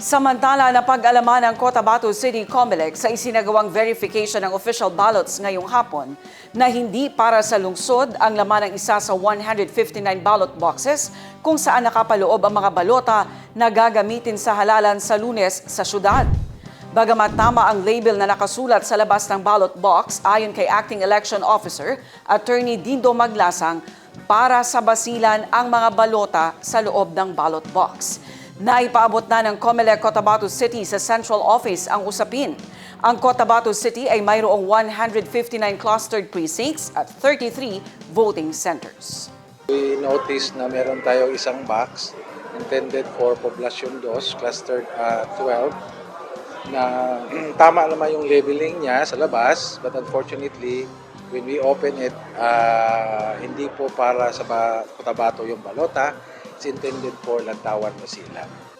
Samantala, napag-alaman ng Cotabato City Comelec sa isinagawang verification ng official ballots ngayong hapon na hindi para sa lungsod ang laman ng isa sa 159 ballot boxes kung saan nakapaloob ang mga balota na gagamitin sa halalan sa lunes sa syudad. Bagamat tama ang label na nakasulat sa labas ng ballot box ayon kay Acting Election Officer, Attorney Dindo Maglasang, para sa basilan ang mga balota sa loob ng ballot box. Naipaabot na ng Comelec Cotabato City sa central office ang usapin. Ang Cotabato City ay mayroong 159 clustered precincts at 33 voting centers. We noticed na meron tayo isang box intended for Poblacion 2, clustered uh, 12, na tama naman yung labeling niya sa labas, but unfortunately, when we open it, uh, hindi po para sa ba- Cotabato yung balota, intended for Lantawan, Masila.